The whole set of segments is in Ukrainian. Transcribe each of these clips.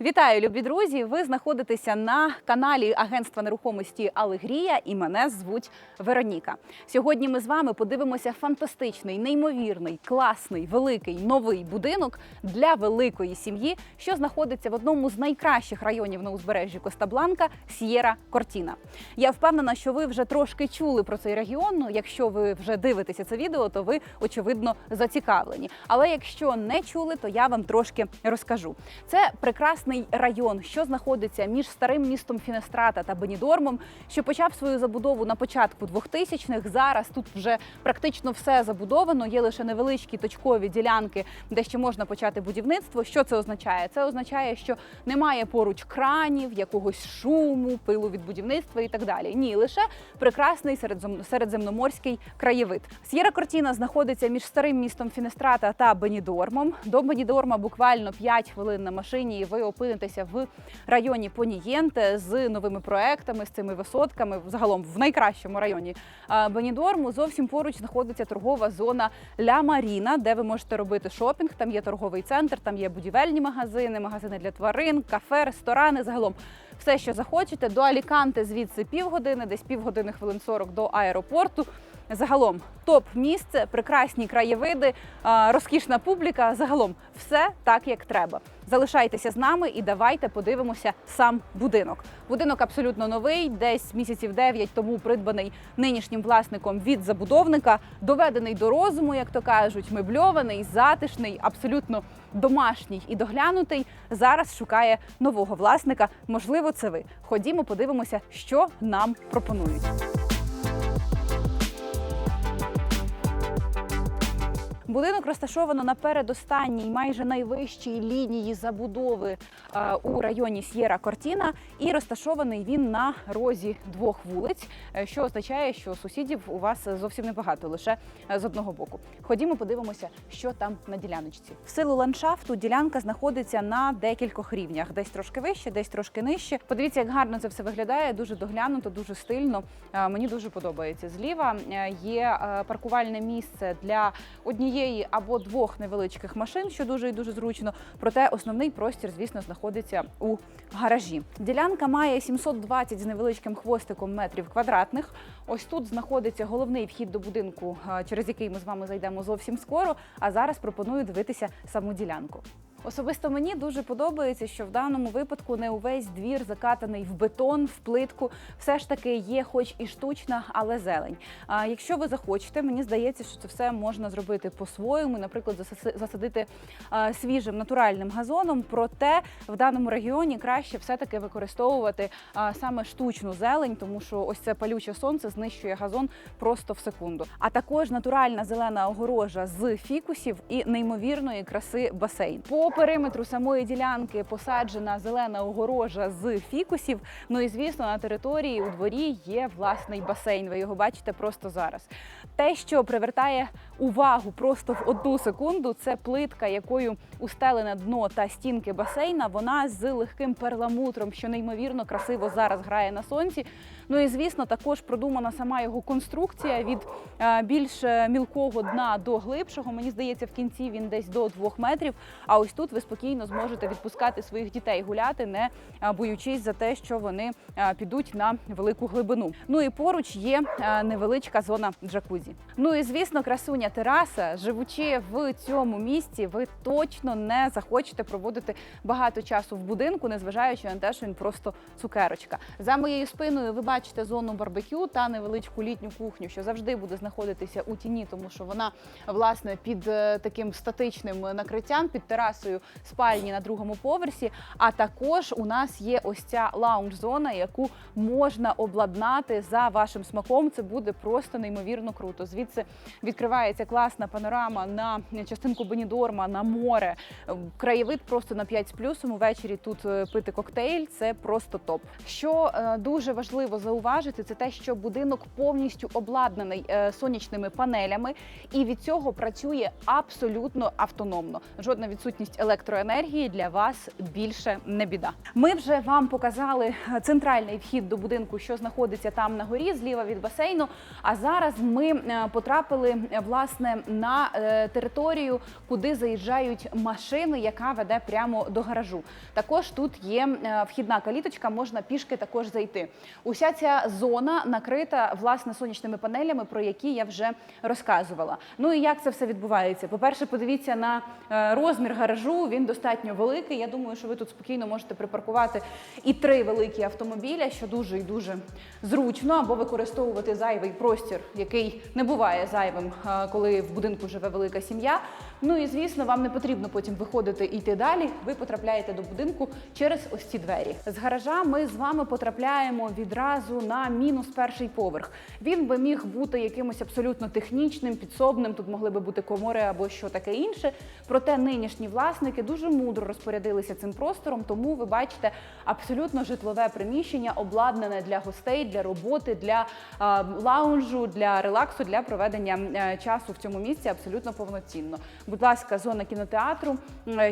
Вітаю, любі друзі! Ви знаходитеся на каналі Агентства нерухомості Алегрія і мене звуть Вероніка. Сьогодні ми з вами подивимося фантастичний, неймовірний, класний, великий новий будинок для великої сім'ї, що знаходиться в одному з найкращих районів на узбережжі Коста-Бланка Сієра Кортіна. Я впевнена, що ви вже трошки чули про цей регіон. Ну, якщо ви вже дивитеся це відео, то ви очевидно зацікавлені. Але якщо не чули, то я вам трошки розкажу. Це прекрасний район, що знаходиться між старим містом Фінестрата та Бенідормом, що почав свою забудову на початку 2000-х. Зараз тут вже практично все забудовано. Є лише невеличкі точкові ділянки, де ще можна почати будівництво. Що це означає? Це означає, що немає поруч кранів, якогось шуму, пилу від будівництва і так далі. Ні, лише прекрасний середземноморський краєвид. С'єра Кортіна знаходиться між старим містом Фінестрата та Бенідормом. До Бенідорма буквально 5 хвилин на машині, і ви опинитеся в районі Понієнте з новими проектами, з цими висотками. Загалом в найкращому районі Бенідорму. Зовсім поруч знаходиться торгова зона Ля Маріна, де ви можете робити шопінг. Там є торговий центр, там є будівельні магазини, магазини для тварин, кафе, ресторани. Загалом все, що захочете. До Аліканте звідси півгодини, десь півгодини, хвилин 40 до аеропорту. Загалом топ місце, прекрасні краєвиди, розкішна публіка. Загалом все так, як треба. Залишайтеся з нами і давайте подивимося сам будинок. Будинок абсолютно новий, десь місяців 9 тому придбаний нинішнім власником від забудовника, доведений до розуму, як то кажуть, мебльований, затишний, абсолютно домашній і доглянутий. Зараз шукає нового власника. Можливо, це ви. Ходімо, подивимося, що нам пропонують. Будинок розташовано на передостанній, майже найвищій лінії забудови е, у районі С'єра Кортіна, і розташований він на розі двох вулиць, е, що означає, що сусідів у вас зовсім небагато, лише е, з одного боку. Ходімо, подивимося, що там на діляночці. В силу ландшафту ділянка знаходиться на декількох рівнях, десь трошки вище, десь трошки нижче. Подивіться, як гарно це все виглядає. Дуже доглянуто, дуже стильно. Мені дуже подобається. Зліва є паркувальне місце для однієї або двох невеличких машин, що дуже і дуже зручно. Проте основний простір, звісно, знаходиться у гаражі. Ділянка має 720 з невеличким хвостиком метрів квадратних. Ось тут знаходиться головний вхід до будинку, через який ми з вами зайдемо зовсім скоро. А зараз пропоную дивитися саму ділянку. Особисто мені дуже подобається, що в даному випадку не увесь двір закатаний в бетон, в плитку. Все ж таки є, хоч і штучна, але зелень. А якщо ви захочете, мені здається, що це все можна зробити по-своєму, наприклад, засадити свіжим натуральним газоном. Проте в даному регіоні краще все-таки використовувати саме штучну зелень, тому що ось це палюче сонце знищує газон просто в секунду. А також натуральна зелена огорожа з фікусів і неймовірної краси басейн. По периметру самої ділянки посаджена зелена огорожа з фікусів. Ну і звісно, на території у дворі є власний басейн. Ви його бачите просто зараз. Те, що привертає увагу просто в одну секунду, це плитка, якою устелене дно та стінки басейна. Вона з легким перламутром, що неймовірно красиво зараз грає на сонці. Ну і звісно, також продумана сама його конструкція від е, більш е, мілкого дна до глибшого. Мені здається, в кінці він десь до двох метрів. А ось тут ви спокійно зможете відпускати своїх дітей гуляти, не боючись за те, що вони підуть на велику глибину. Ну і поруч є невеличка зона джакузі. Ну і звісно, красуня тераса. Живучи в цьому місці, ви точно не захочете проводити багато часу в будинку, незважаючи на те, що він просто цукерочка. За моєю спиною ви бачите зону барбекю та невеличку літню кухню, що завжди буде знаходитися у тіні, тому що вона власне під е, таким статичним накриттям, під терасою спальні на другому поверсі. А також у нас є ось ця лаунж-зона, яку можна обладнати за вашим смаком. Це буде просто неймовірно круто. Звідси відкривається класна панорама на частинку Бенідорма, на море. Краєвид просто на 5 з плюсом. Увечері тут е, пити коктейль. Це просто топ. Що е, дуже важливо зауважити, це те, що будинок повністю обладнаний е, сонячними панелями, і від цього працює абсолютно автономно. Жодна відсутність електроенергії для вас більше не біда. Ми вже вам показали е, центральний вхід до будинку, що знаходиться там на горі, зліва від басейну. А зараз ми е, потрапили е, власне на територію, куди заїжджають машини, яка веде прямо до гаражу. Також тут є вхідна каліточка, можна пішки також зайти. Уся ця зона накрита власне сонячними панелями, про які я вже розказувала. Ну і як це все відбувається? По-перше, подивіться на розмір гаражу. Він достатньо великий. Я думаю, що ви тут спокійно можете припаркувати і три великі автомобіля, що дуже і дуже зручно, або використовувати зайвий простір, який не буває зайвим, е, коли в будинку живе велика сім'я. Ну і звісно, вам не потрібно потім виходити і йти далі. Ви потрапляєте до будинку через ось ці двері. З гаража ми з вами потрапляємо відразу на мінус перший поверх. Він би міг бути якимось абсолютно технічним, підсобним. Тут могли би бути комори або що таке інше. Проте нинішні власники дуже мудро розпорядилися цим простором, тому ви бачите абсолютно житлове приміщення, обладнане для гостей, для роботи, для лаунжу, для релаксу, для проведення е, часу в цьому місці абсолютно повноцінно. Будь ласка, зона кінотеатру,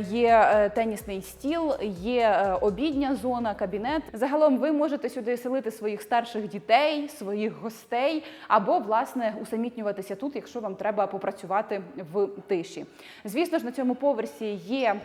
є е, тенісний стіл, є е, обідня зона, кабінет. Загалом ви можете сюди селити своїх старших дітей, своїх гостей, або власне усамітнюватися тут, якщо вам треба попрацювати в тиші. Звісно ж, на цьому поверсі є.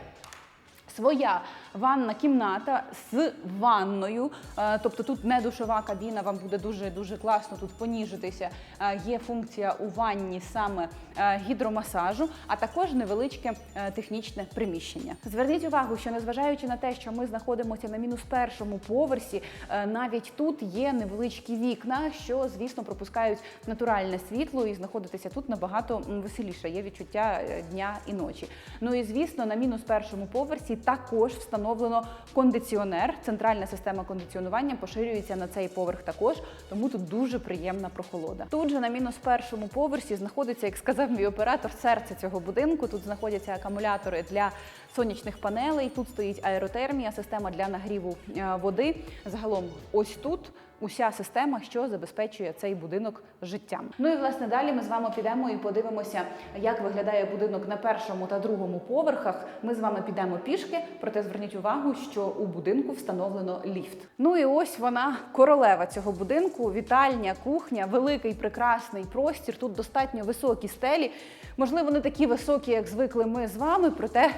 Своя ванна кімната з ванною, Е, тобто тут не душова кабіна, вам буде дуже дуже класно тут поніжитися. Е, Є функція у ванні саме е, гідромасажу, а також невеличке технічне приміщення. Зверніть увагу, що незважаючи на те, що ми знаходимося на мінус першому поверсі, навіть тут є невеличкі вікна, що звісно пропускають натуральне світло, і знаходитися тут набагато веселіше. Є відчуття дня і ночі. Ну і звісно, на мінус першому поверсі також встановлено кондиціонер. Центральна система кондиціонування поширюється на цей поверх також, тому тут дуже приємна прохолода. Тут же на мінус першому поверсі знаходиться, як сказав мій оператор, серце цього будинку. Тут знаходяться акумулятори для сонячних панелей. Тут стоїть аеротермія, система для нагріву е, води. Загалом, ось тут. Уся система, що забезпечує цей будинок життям. Ну і власне далі ми з вами підемо і подивимося, як виглядає будинок на першому та другому поверхах. Ми з вами підемо пішки, проте зверніть увагу, що у будинку встановлено ліфт. Ну і ось вона королева цього будинку. Вітальня, кухня, великий прекрасний простір. Тут достатньо високі стелі. Можливо, не такі високі, як звикли ми з вами, проте.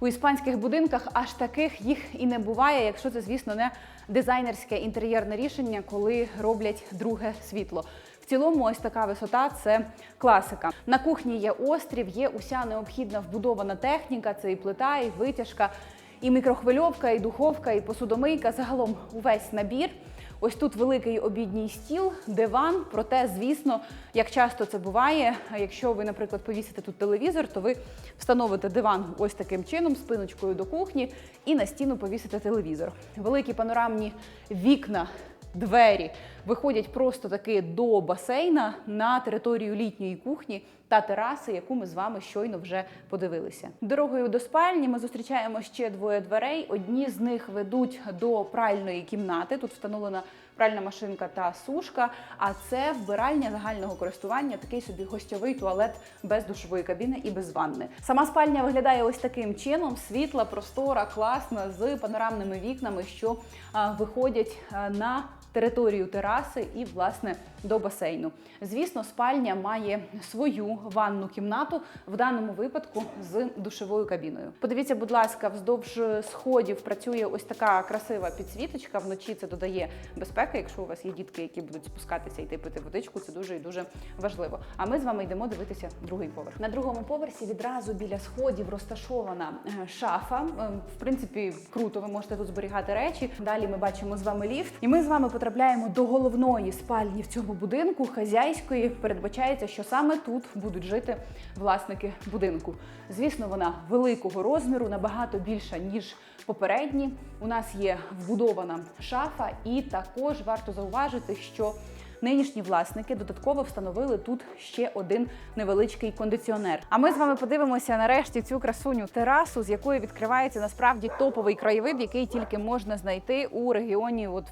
У іспанських будинках аж таких їх і не буває, якщо це, звісно, не дизайнерське інтер'єрне рішення, коли роблять друге світло. В цілому, ось така висота це класика. На кухні є острів, є уся необхідна вбудована техніка, це і плита, і витяжка, і мікрохвильовка, і духовка, і посудомийка. Загалом увесь набір. Ось тут великий обідній стіл, диван. Проте, звісно, як часто це буває, якщо ви, наприклад, повісите тут телевізор, то ви встановите диван ось таким чином, спиночкою до кухні, і на стіну повісите телевізор. Великі панорамні вікна. Двері виходять просто таки до басейна на територію літньої кухні та тераси, яку ми з вами щойно вже подивилися. Дорогою до спальні ми зустрічаємо ще двоє дверей. Одні з них ведуть до пральної кімнати. Тут встановлена пральна машинка та сушка. А це вбиральня загального користування, такий собі гостьовий туалет без душової кабіни і без ванни. Сама спальня виглядає ось таким чином: світла, простора, класна з панорамними вікнами, що виходять на територію тераси і власне до басейну. Звісно, спальня має свою ванну кімнату в даному випадку з душовою кабіною. Подивіться, будь ласка, вздовж сходів працює ось така красива підсвіточка. Вночі це додає безпеки. Якщо у вас є дітки, які будуть спускатися йти пити водичку, це дуже і дуже важливо. А ми з вами йдемо дивитися другий поверх. На другому поверсі відразу біля сходів розташована е, шафа. Е, В принципі, круто, ви можете тут зберігати речі. Далі ми бачимо з вами ліфт, і ми з вами потрапляємо до головної спальні в цьому будинку, хазяйської. Передбачається, що саме тут будуть жити власники будинку. Звісно, вона великого розміру, набагато більша ніж попередні. У нас є вбудована шафа, і також варто зауважити, що нинішні власники додатково встановили тут ще один невеличкий кондиціонер. А ми з вами подивимося нарешті цю красуню терасу, з якої відкривається насправді топовий краєвид, який тільки можна знайти у регіоні от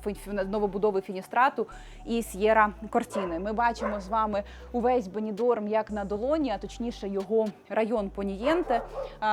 новобудови Фіністрату і С'єра Кортіни. Ми бачимо з вами увесь Бенідорм як на долоні, а точніше його район Понієнте,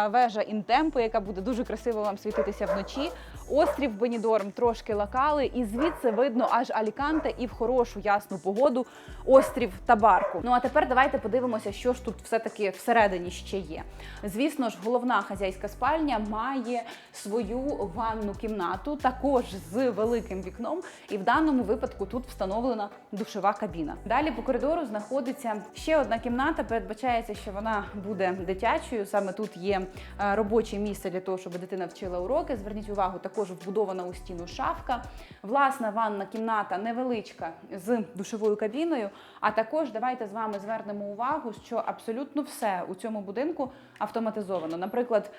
вежа Інтемпо, яка буде дуже красиво вам світитися вночі. Острів Бенідорм трошки лакали, і звідси видно аж Аліканте і в хорошу ясну погоду острів Табарку. Ну а тепер давайте подивимося, що ж тут все-таки всередині ще є. Звісно ж, головна хазяйська спальня має свою ванну кімнату, також з великим вікном. І в даному випадку тут встановлена душова кабіна. Далі по коридору знаходиться ще одна кімната. Передбачається, що вона буде дитячою. Саме тут є е, робоче місце для того, щоб дитина вчила уроки. Зверніть увагу, також вбудована у стіну шафка. Власна ванна кімната невеличка з душовою кабіною. А також давайте з вами звернемо увагу, що абсолютно все у цьому будинку автоматизовано. Наприклад,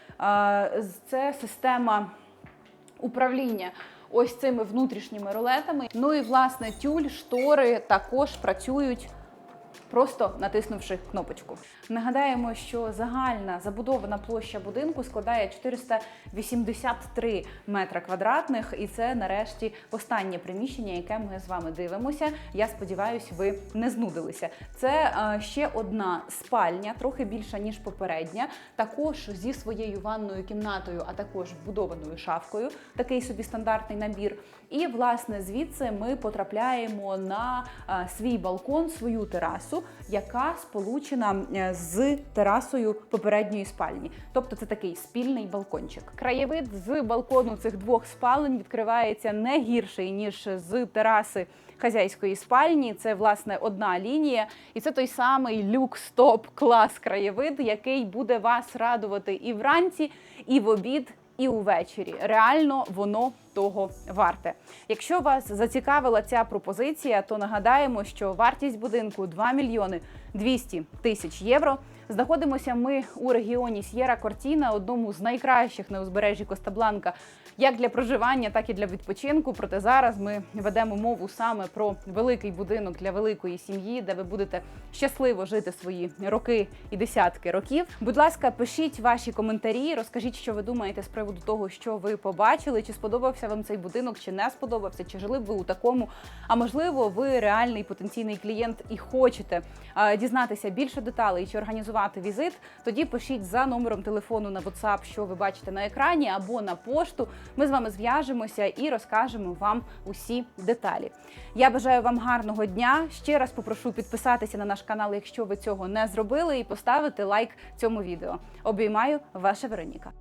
це система управління ось цими внутрішніми рулетами. Ну і власне тюль, штори також працюють. Просто натиснувши кнопочку. Нагадаємо, що загальна забудована площа будинку складає 483 метра квадратних, і це нарешті останнє приміщення, яке ми з вами дивимося. Я сподіваюся, ви не знудилися. Це е, ще одна спальня, трохи більша ніж попередня, також зі своєю ванною кімнатою, а також вбудованою шафкою. Такий собі стандартний набір. І власне звідси ми потрапляємо на е, свій балкон, свою терасу, яка сполучена е, з терасою попередньої спальні. Тобто це такий спільний балкончик. Краєвид з балкону цих двох спалень відкривається не гірший ніж з тераси хазяйської спальні. Це власне одна лінія, і це той самий люкс-топ клас краєвид, який буде вас радувати і вранці, і в обід. І увечері реально воно того варте. Якщо вас зацікавила ця пропозиція, то нагадаємо, що вартість будинку 2 мільйони 200 тисяч євро. Знаходимося ми у регіоні С'єра Кортіна, одному з найкращих на узбережжі Коста-Бланка, як для проживання, так і для відпочинку. Проте зараз ми ведемо мову саме про великий будинок для великої сім'ї, де ви будете щасливо жити свої роки і десятки років. Будь ласка, пишіть ваші коментарі, розкажіть, що ви думаєте з приводу того, що ви побачили, чи сподобався вам цей будинок, чи не сподобався, чи жили б ви у такому. А можливо, ви реальний потенційний клієнт і хочете дізнатися більше деталей чи організувати візит. Тоді пишіть за номером телефону на WhatsApp, що ви бачите на екрані, або на пошту. Ми з вами зв'яжемося і розкажемо вам усі деталі. Я бажаю вам гарного дня. Ще раз попрошу підписатися на наш канал, якщо ви цього не зробили, і поставити лайк цьому відео. Обіймаю ваша Вероніка.